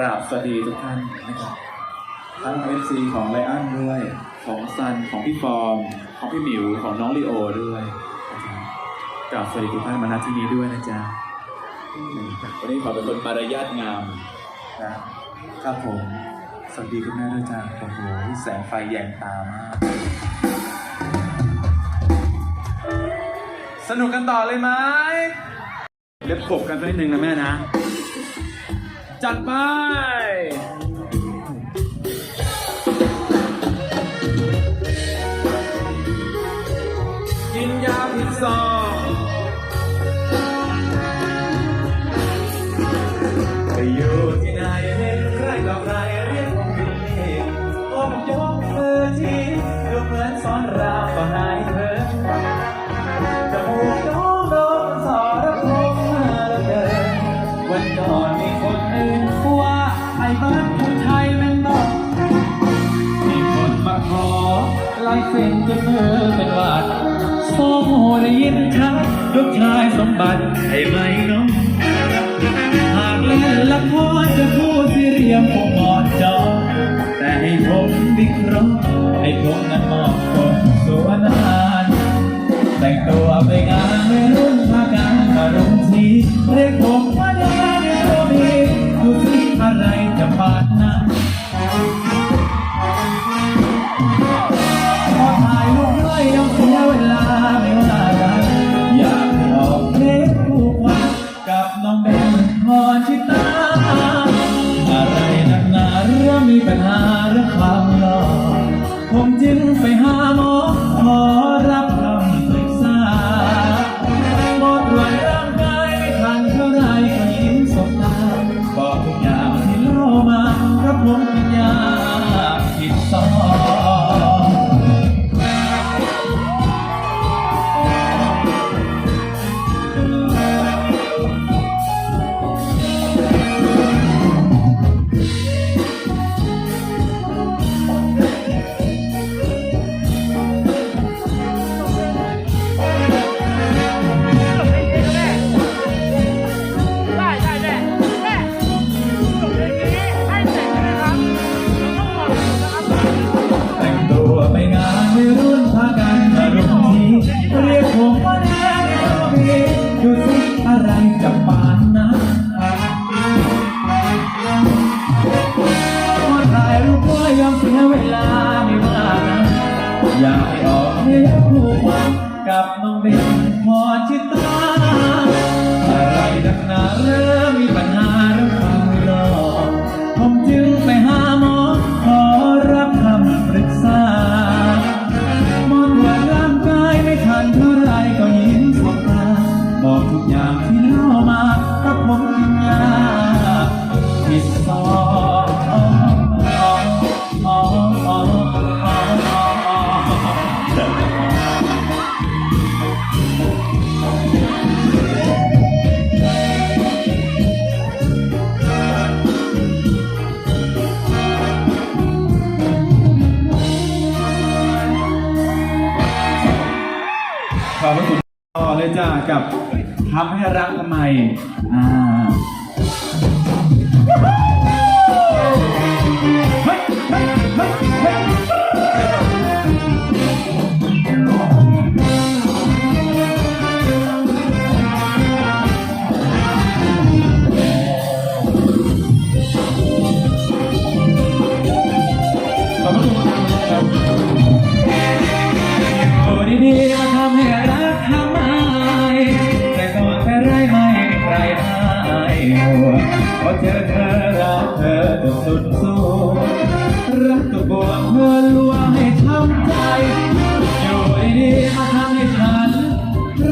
ราบสวัสดีทุกท่านนะครับทั้ง FC ของไลอ้อนด้วย ของซันของพี่ฟอร์มของพี่หมิวของน้องลีโอด้วยนะครับกราบสวัสดีทุกท่านมาณที่นี้ด้วยนะจ๊ะวันนี้ขอเป็นคนมารยาทงามนะครับผม สวัสดีคุณแม่ด้วยจ้าโอ้โหแสงไฟแยงตามาก สนุกกันต่อเลยไหมเล็บขบกันสักนิดนึงนะแม่นะ จัดไปกินยาพิษซองไปอยู่ที่ไหนเห็นใครต่อใครเรียกผมผิดเองผมยกมือทีดูเหมือนสอนรามก็หายเธอจมูกน้องโดนสารพงมาเหลือเกินวันก่อนมีคน ลายเซ็นจนมือเป็นหวัดโซ่โมได้ยินชัดลูกชายสมบัติให้ไหมน้องหากเล่นละครจะพูดที่เรียมผมหมอนจอแต่ให้ผมวิเคราะห์ให้ผมนั้นมองคนสวนาหารแต่งตัวไปงานไม่รุ่นพากันมารุมทีเรียกผม กับทำให้รักทำไม อ่าเฮ้ยเฮ้ยเฮ้ยเฮ้ยขอบคุณครับโอ้ดีๆมาทำให้ พอเจอเธอรักเธอจนสุดสู้รักตัวบวงเธอลวงให้ช้ำใจอยู่ดีมาทำให้ฉัน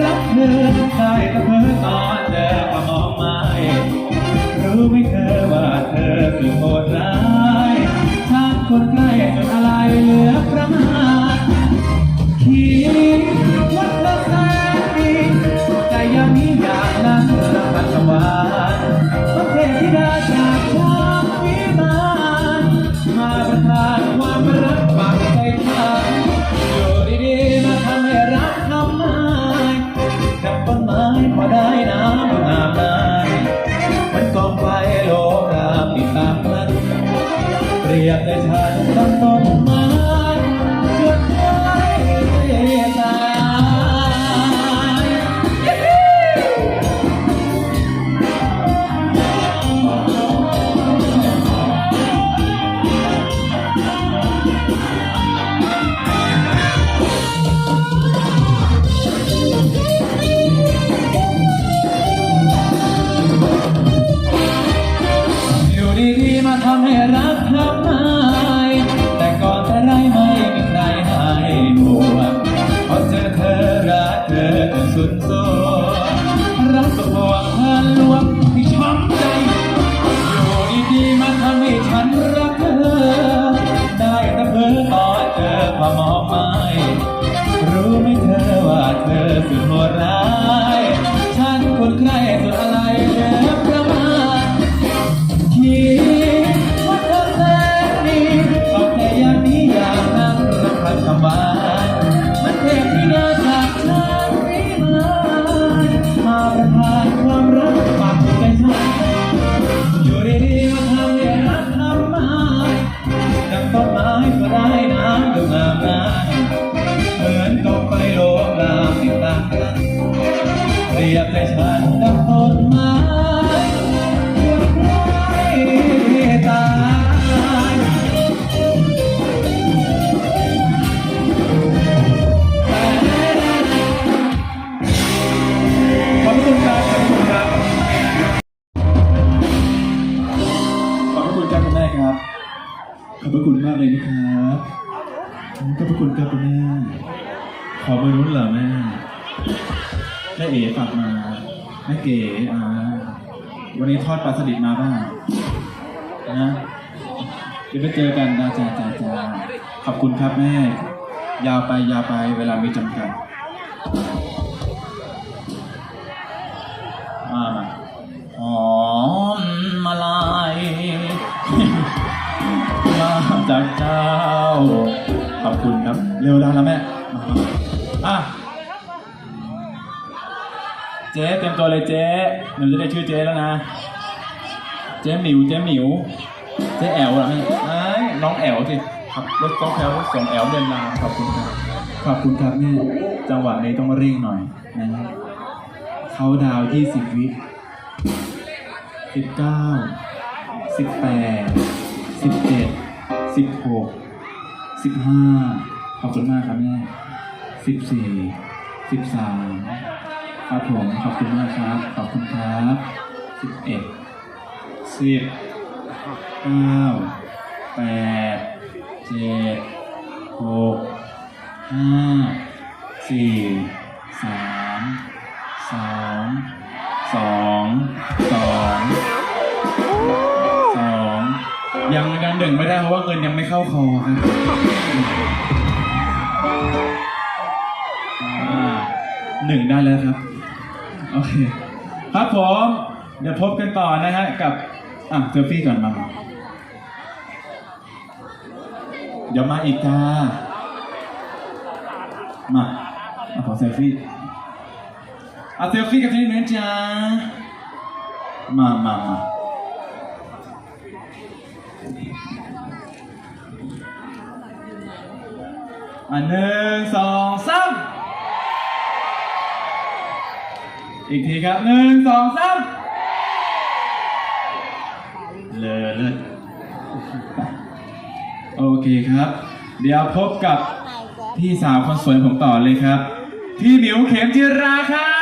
รักเธอได้แต่เพื่อตอน ครับขอบคุณครับคุณแม่ขอเบอร์นู้นเหรอแม่แม่เอ๋ฝากมาแม่เก๋อ่าวันนี้ทอดปลาสลิดมาบ้างนะเดี๋ยวไปเจอกันนะจ้าจ้าจ้าขอบคุณครับแม่ ยาวไปยาวไปเวลามีจำกัด คุณครับเร็วแล้วนะแม่อะเจ๊เต็มตัวเลยเจ๊หนูจะได้ชื่อเจ๊แล้วนะ เจ๊หมิวเจ๊หมิวเจ๊แอลเหรอไอ้น้องแอลสิขับรถกอล์ฟแอลส่งแอลเดินลาขอบคุณครับขอบคุณครับแม่จังหวะนี้ต้องเร่งหน่อยนะเขาดาวยี่สิบวิสิบเก้าสิบแปดสิบเจ็ดสิบหกสิบห้า ขอบคุณมากครับแม่สิบสี่สิบสามครับผมขอบคุณมากครับ ขอบคุณครับสิบเอ็ดสิบเก้าแปดเจ็ดหกห้าสี่สามสองสองสองสองยังยังหนึ่งไม่ได้เพราะว่าเงินยังไม่เข้าคอครับ หนึ่งได้แล้วครับ โอเค ครับผม เดี๋ยวพบกันต่อนะฮะกับ อะเซลฟี่ก่อนมา เดี๋ยวมาอีกจ้า มาเอาขอเซลฟี่เอาเซลฟี่กับที่นี่นะจ้า มามามาอันหนึ่งสองสาม อีกทีครับหนึ่งสองสามเลอเลิศโอเคครับ เดี๋ยวพบกับพี่สาวคนสวยผมต่อเลยครับ พี่หมิวเข็มจิราครับ